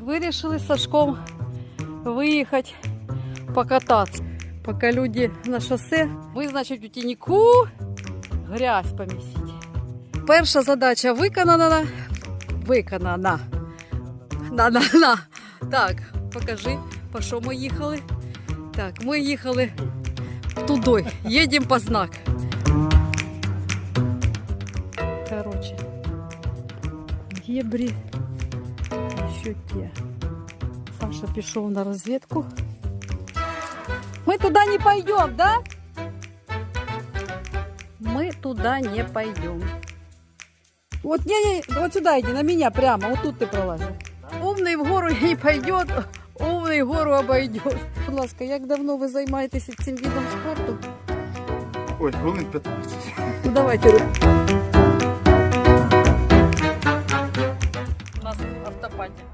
вирішили з Сашком виїхати покататися. Поки люди на шосе, ми, значить, у тініку грязь помісити. Перша задача виконана. Виконана. На, на, на. Так, покажи, по що ми їхали. Так, ми їхали туди. Їдемо по знак. Короче, дебри еще те. Саша пішов на розвідку. Мы туда не пойдем, да? Мы туда не пойдем. Вот не, не, вот сюда иди, на меня прямо, вот тут ты пролазишь. Умный в гору не пойдет, умный гору обойдет. Будь ласка, як давно ви займаєтеся цим видом спорту? Ой, хвилин 15. Ну давайте. У Нас автопатія.